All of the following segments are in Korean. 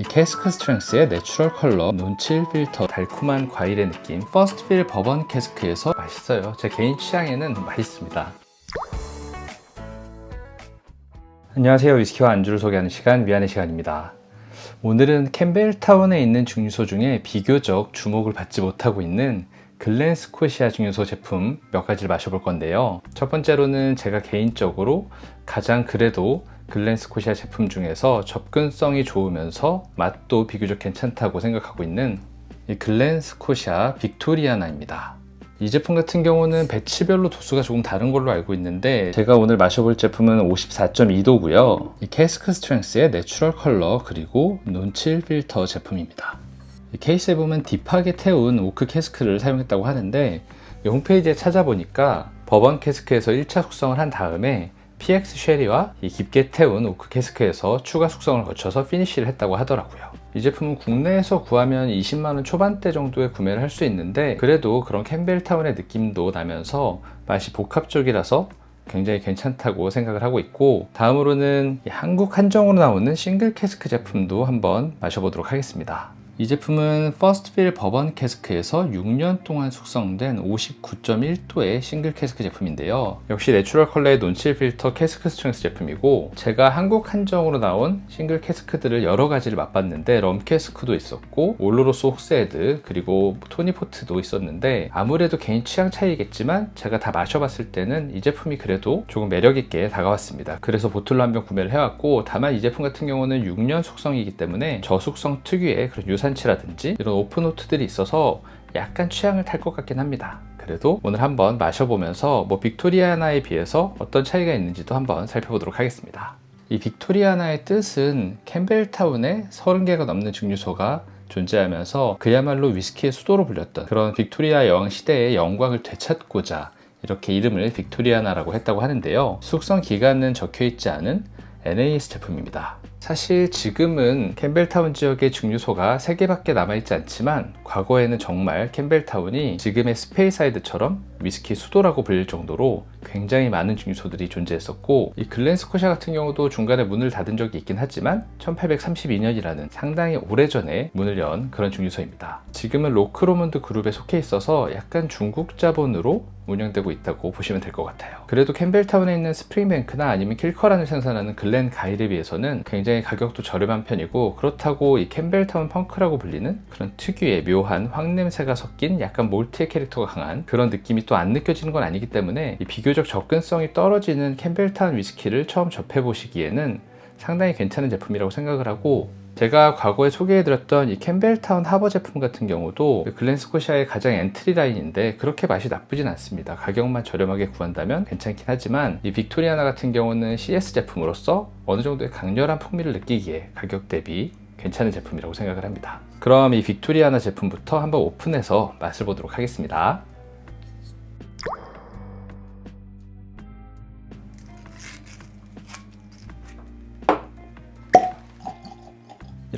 이 캐스크 스트렝스의 내추럴 컬러 논칠 필터 달콤한 과일의 느낌 퍼스트 필 버번 캐스크에서 맛있어요. 제 개인 취향에는 맛있습니다. 안녕하세요. 위스키와 안주를 소개하는 시간 위안의 시간입니다. 오늘은 캠벨타운에 있는 증류소 중에 비교적 주목을 받지 못하고 있는 글렌 스코시아 증류소 제품 몇 가지를 마셔볼 건데요. 첫 번째로는 제가 개인적으로 가장 그래도 글렌스코시아 제품 중에서 접근성이 좋으면서 맛도 비교적 괜찮다고 생각하고 있는 이 글렌스코시아 빅토리아나입니다. 이 제품 같은 경우는 배치별로 도수가 조금 다른 걸로 알고 있는데 제가 오늘 마셔볼 제품은 54.2도고요. 이 캐스크 스트렝스의 내추럴 컬러 그리고 논칠 필터 제품입니다. 이 케이스에 보면 딥하게 태운 오크 캐스크를 사용했다고 하는데 이 홈페이지에 찾아보니까 버번 캐스크에서 1차 숙성을 한 다음에 PX 쉐리와 이 깊게 태운 오크 캐스크에서 추가 숙성을 거쳐서 피니쉬를 했다고 하더라고요. 이 제품은 국내에서 구하면 20만원 초반대 정도에 구매를 할 수 있는데 그래도 그런 캠벨타운의 느낌도 나면서 맛이 복합적이라서 굉장히 괜찮다고 생각을 하고 있고 다음으로는 한국 한정으로 나오는 싱글 캐스크 제품도 한번 마셔보도록 하겠습니다. 이 제품은 퍼스트필 버번 캐스크에서 6년 동안 숙성된 59.1도의 싱글 캐스크 제품인데요. 역시 내추럴 컬러의 논칠 필터 캐스크 스트렝스 제품이고 제가 한국 한정으로 나온 싱글 캐스크들을 여러 가지를 맛봤는데 럼 캐스크도 있었고 올로로스 옥세드 그리고 토니포트도 있었는데 아무래도 개인 취향 차이겠지만 제가 다 마셔봤을 때는 이 제품이 그래도 조금 매력 있게 다가왔습니다. 그래서 보틀로 한 병 구매를 해왔고 다만 이 제품 같은 경우는 6년 숙성이기 때문에 저숙성 특유의 그런 유산 산치라든지 이런 오픈노트들이 있어서 약간 취향을 탈 것 같긴 합니다. 그래도 오늘 한번 마셔보면서 뭐 빅토리아나에 비해서 어떤 차이가 있는지도 한번 살펴보도록 하겠습니다. 이 빅토리아나의 뜻은 캠벨타운에 30개가 넘는 증류소가 존재하면서 그야말로 위스키의 수도로 불렸던 그런 빅토리아 여왕 시대의 영광을 되찾고자 이렇게 이름을 빅토리아나라고 했다고 하는데요. 숙성 기간은 적혀 있지 않은 NAS 제품입니다. 사실 지금은 캠벨타운 지역의 증류소가 3개밖에 남아있지 않지만 과거에는 정말 캠벨타운이 지금의 스페이사이드처럼 위스키 수도라고 불릴 정도로 굉장히 많은 증류소들이 존재했었고 이 글렌스코샤 같은 경우도 중간에 문을 닫은 적이 있긴 하지만 1832년이라는 상당히 오래전에 문을 연 그런 증류소입니다. 지금은 로크로몬드 그룹에 속해 있어서 약간 중국 자본으로 운영되고 있다고 보시면 될 것 같아요. 그래도 캠벨타운에 있는 스프링뱅크나 아니면 킬커란을 생산하는 글렌 가일에 비해서는 굉장히 가격도 저렴한 편이고 그렇다고 이 캠벨타운 펑크라고 불리는 그런 특유의 묘한 황냄새가 섞인 약간 몰트의 캐릭터가 강한 그런 느낌이 또 안 느껴지는 건 아니기 때문에 비교적 접근성이 떨어지는 캠벨타운 위스키를 처음 접해보시기에는 상당히 괜찮은 제품이라고 생각을 하고 제가 과거에 소개해드렸던 이 캠벨타운 하버 제품 같은 경우도 글렌스코시아의 가장 엔트리 라인인데 그렇게 맛이 나쁘진 않습니다. 가격만 저렴하게 구한다면 괜찮긴 하지만 이 빅토리아나 같은 경우는 CS 제품으로서 어느 정도의 강렬한 풍미를 느끼기에 가격 대비 괜찮은 제품이라고 생각을 합니다. 그럼 이 빅토리아나 제품부터 한번 오픈해서 맛을 보도록 하겠습니다.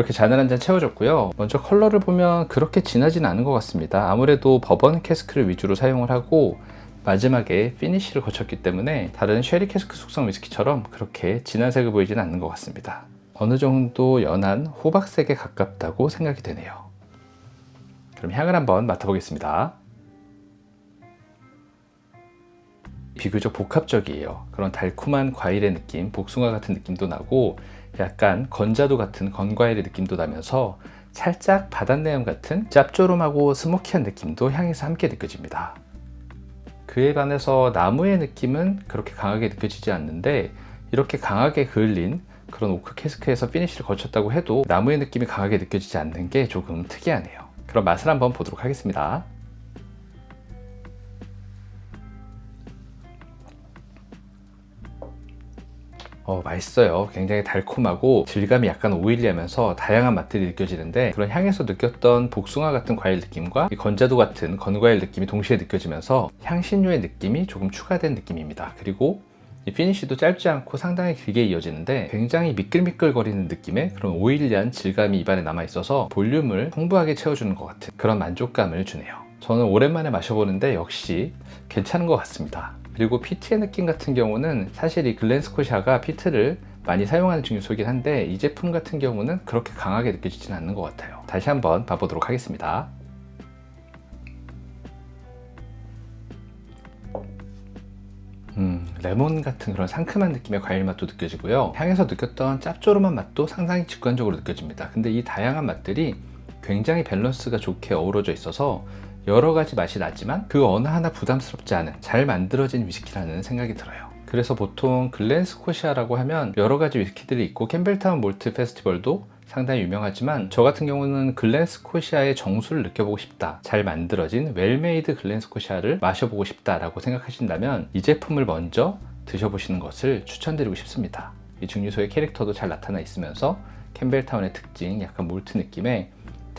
이렇게 잔을 한 잔 채워줬고요. 먼저 컬러를 보면 그렇게 진하진 않은 것 같습니다. 아무래도 버번 캐스크를 위주로 사용을 하고 마지막에 피니쉬를 거쳤기 때문에 다른 쉐리 캐스크 숙성 위스키처럼 그렇게 진한 색을 보이지는 않는 것 같습니다. 어느 정도 연한 호박색에 가깝다고 생각이 되네요. 그럼 향을 한번 맡아보겠습니다. 비교적 복합적이에요. 그런 달콤한 과일의 느낌, 복숭아 같은 느낌도 나고 약간 건자도 같은 건과일의 느낌도 나면서 살짝 바닷내음 같은 짭조름하고 스모키한 느낌도 향에서 함께 느껴집니다. 그에 반해서 나무의 느낌은 그렇게 강하게 느껴지지 않는데 이렇게 강하게 그을린 그런 오크 캐스크에서 피니쉬를 거쳤다고 해도 나무의 느낌이 강하게 느껴지지 않는 게 조금 특이하네요. 그럼 맛을 한번 보도록 하겠습니다. 어, 맛있어요. 굉장히 달콤하고 질감이 약간 오일리하면서 다양한 맛들이 느껴지는데 그런 향에서 느꼈던 복숭아 같은 과일 느낌과 건자도 같은 건과일 느낌이 동시에 느껴지면서 향신료의 느낌이 조금 추가된 느낌입니다. 그리고 이 피니쉬도 짧지 않고 상당히 길게 이어지는데 굉장히 미끌미끌거리는 느낌의 그런 오일리한 질감이 입안에 남아 있어서 볼륨을 풍부하게 채워주는 것 같은 그런 만족감을 주네요. 저는 오랜만에 마셔보는데 역시 괜찮은 것 같습니다. 그리고 피트의 느낌 같은 경우는 사실 이 글렌스코샤가 피트를 많이 사용하는 증류소이긴 한데 이 제품 같은 경우는 그렇게 강하게 느껴지지는 않는 것 같아요. 다시 한번 봐보도록 하겠습니다. 음, 레몬 같은 그런 상큼한 느낌의 과일 맛도 느껴지고요. 향에서 느꼈던 짭조름한 맛도 상당히 직관적으로 느껴집니다. 근데 이 다양한 맛들이 굉장히 밸런스가 좋게 어우러져 있어서 여러 가지 맛이 나지만 그 어느 하나 부담스럽지 않은 잘 만들어진 위스키라는 생각이 들어요. 그래서 보통 글렌스코시아라고 하면 여러 가지 위스키들이 있고 캠벨타운 몰트 페스티벌도 상당히 유명하지만 저 같은 경우는 글렌스코시아의 정수를 느껴보고 싶다. 잘 만들어진 웰메이드 글렌스코시아를 마셔보고 싶다 라고 생각하신다면 이 제품을 먼저 드셔보시는 것을 추천드리고 싶습니다. 이 증류소의 캐릭터도 잘 나타나 있으면서 캠벨타운의 특징, 약간 몰트 느낌의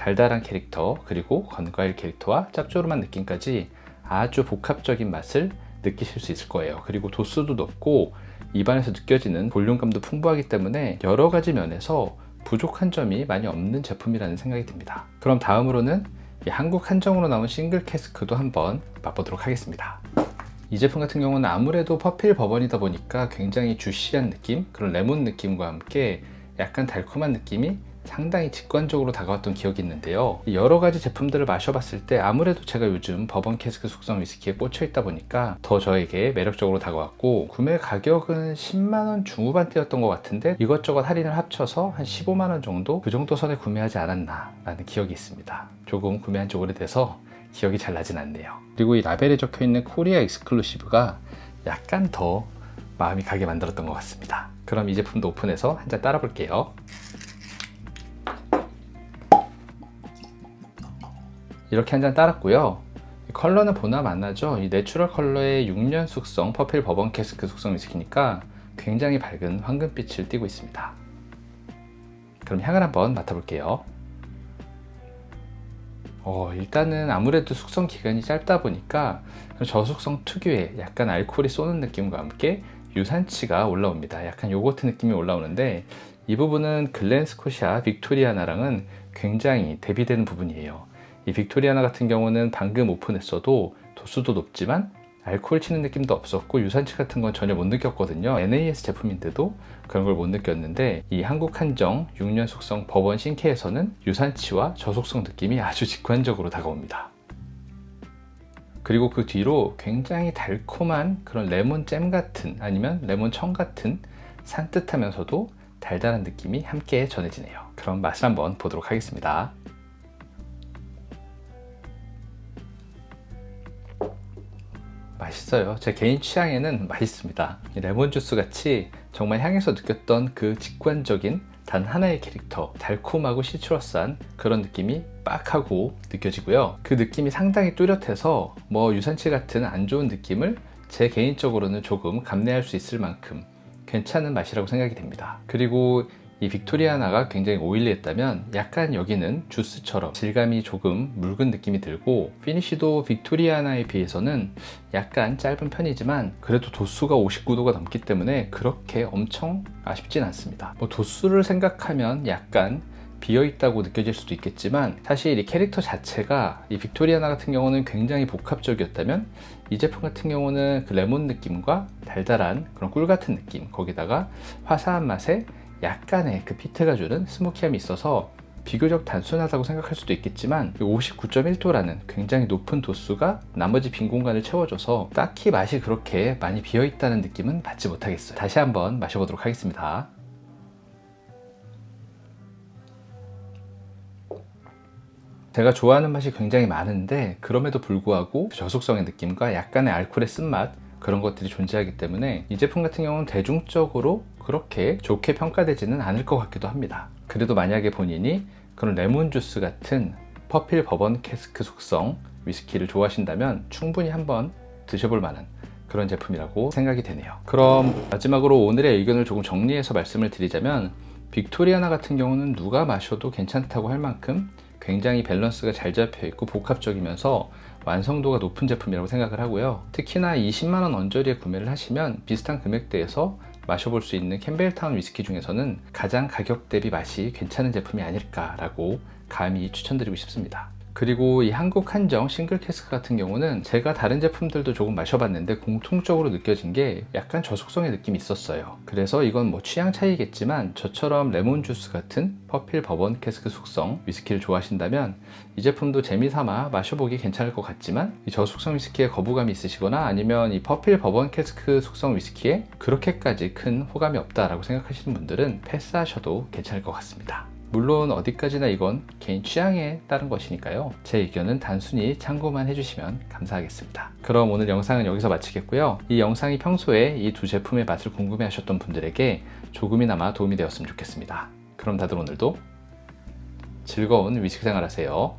달달한 캐릭터 그리고 건과일 캐릭터와 짭조름한 느낌까지 아주 복합적인 맛을 느끼실 수 있을 거예요. 그리고 도수도 높고 입안에서 느껴지는 볼륨감도 풍부하기 때문에 여러 가지 면에서 부족한 점이 많이 없는 제품이라는 생각이 듭니다. 그럼 다음으로는 이 한국 한정으로 나온 싱글 캐스크도 한번 맛보도록 하겠습니다. 이 제품 같은 경우는 아무래도 퍼필 버번이다 보니까 굉장히 주시한 느낌, 그런 레몬 느낌과 함께 약간 달콤한 느낌이 상당히 직관적으로 다가왔던 기억이 있는데요. 여러 가지 제품들을 마셔봤을 때 아무래도 제가 요즘 버번 캐스크 숙성 위스키에 꽂혀 있다 보니까 더 저에게 매력적으로 다가왔고 구매 가격은 10만 원 중후반대였던 것 같은데 이것저것 할인을 합쳐서 한 15만 원 정도 그 정도 선에 구매하지 않았나 라는 기억이 있습니다. 조금 구매한 지 오래돼서 기억이 잘 나진 않네요. 그리고 이 라벨에 적혀 있는 코리아 익스클루시브가 약간 더 마음이 가게 만들었던 것 같습니다. 그럼 이 제품도 오픈해서 한 잔 따라 볼게요. 이렇게 한 잔 따랐고요. 컬러는 보나 마나죠. 이 내추럴 컬러의 6년 숙성 퍼필 버번 캐스크 숙성 위스키니까 굉장히 밝은 황금빛을 띠고 있습니다. 그럼 향을 한번 맡아볼게요. 어, 일단은 아무래도 숙성 기간이 짧다 보니까 저숙성 특유의 약간 알코올이 쏘는 느낌과 함께 유산치가 올라옵니다. 약간 요거트 느낌이 올라오는데 이 부분은 글렌스코시아 빅토리아나랑은 굉장히 대비되는 부분이에요. 이 빅토리아나 같은 경우는 방금 오픈했어도 도수도 높지만 알코올 치는 느낌도 없었고 유산치 같은 건 전혀 못 느꼈거든요. NAS 제품인데도 그런 걸 못 느꼈는데 이 한국 한정 6년 숙성 버번 신케에서는 유산치와 저속성 느낌이 아주 직관적으로 다가옵니다. 그리고 그 뒤로 굉장히 달콤한 그런 레몬잼 같은 아니면 레몬청 같은 산뜻하면서도 달달한 느낌이 함께 전해지네요. 그럼 맛을 한번 보도록 하겠습니다. 맛있어요. 제 개인 취향에는 맛있습니다. 레몬 주스 같이 정말 향에서 느꼈던 그 직관적인 단 하나의 캐릭터, 달콤하고 시트러스한 그런 느낌이 빡 하고 느껴지고요. 그 느낌이 상당히 뚜렷해서 뭐 유산치 같은 안 좋은 느낌을 제 개인적으로는 조금 감내할 수 있을 만큼 괜찮은 맛이라고 생각이 됩니다. 그리고 이 빅토리아나가 굉장히 오일리했다면 약간 여기는 주스처럼 질감이 조금 묽은 느낌이 들고 피니쉬도 빅토리아나에 비해서는 약간 짧은 편이지만 그래도 도수가 59도가 넘기 때문에 그렇게 엄청 아쉽진 않습니다. 뭐 도수를 생각하면 약간 비어 있다고 느껴질 수도 있겠지만 사실 이 캐릭터 자체가 이 빅토리아나 같은 경우는 굉장히 복합적이었다면 이 제품 같은 경우는 그 레몬 느낌과 달달한 그런 꿀 같은 느낌 거기다가 화사한 맛에 약간의 그 피트가 주는 스모키함이 있어서 비교적 단순하다고 생각할 수도 있겠지만 59.1도라는 굉장히 높은 도수가 나머지 빈 공간을 채워줘서 딱히 맛이 그렇게 많이 비어 있다는 느낌은 받지 못하겠어요. 다시 한번 마셔보도록 하겠습니다. 제가 좋아하는 맛이 굉장히 많은데 그럼에도 불구하고 저속성의 느낌과 약간의 알코올의 쓴맛 그런 것들이 존재하기 때문에 이 제품 같은 경우는 대중적으로 그렇게 좋게 평가되지는 않을 것 같기도 합니다. 그래도 만약에 본인이 그런 레몬 주스 같은 퍼필 버번 캐스크 속성 위스키를 좋아하신다면 충분히 한번 드셔볼 만한 그런 제품이라고 생각이 되네요. 그럼 마지막으로 오늘의 의견을 조금 정리해서 말씀을 드리자면 빅토리아나 같은 경우는 누가 마셔도 괜찮다고 할 만큼 굉장히 밸런스가 잘 잡혀 있고 복합적이면서 완성도가 높은 제품이라고 생각을 하고요. 특히나 20만원 언저리에 구매를 하시면 비슷한 금액대에서 마셔볼 수 있는 캠벨타운 위스키 중에서는 가장 가격 대비 맛이 괜찮은 제품이 아닐까라고 감히 추천드리고 싶습니다. 그리고 이 한국 한정 싱글 캐스크 같은 경우는 제가 다른 제품들도 조금 마셔봤는데 공통적으로 느껴진 게 약간 저속성의 느낌이 있었어요. 그래서 이건 뭐 취향 차이겠지만 저처럼 레몬 주스 같은 퍼필 버번 캐스크 숙성 위스키를 좋아하신다면 이 제품도 재미삼아 마셔보기 괜찮을 것 같지만 이 저속성 위스키에 거부감이 있으시거나 아니면 이 퍼필 버번 캐스크 숙성 위스키에 그렇게까지 큰 호감이 없다라고 생각하시는 분들은 패스하셔도 괜찮을 것 같습니다. 물론 어디까지나 이건 개인 취향에 따른 것이니까요. 제 의견은 단순히 참고만 해주시면 감사하겠습니다. 그럼 오늘 영상은 여기서 마치겠고요. 이 영상이 평소에 이 두 제품의 맛을 궁금해 하셨던 분들에게 조금이나마 도움이 되었으면 좋겠습니다. 그럼 다들 오늘도 즐거운 위스키 생활 하세요.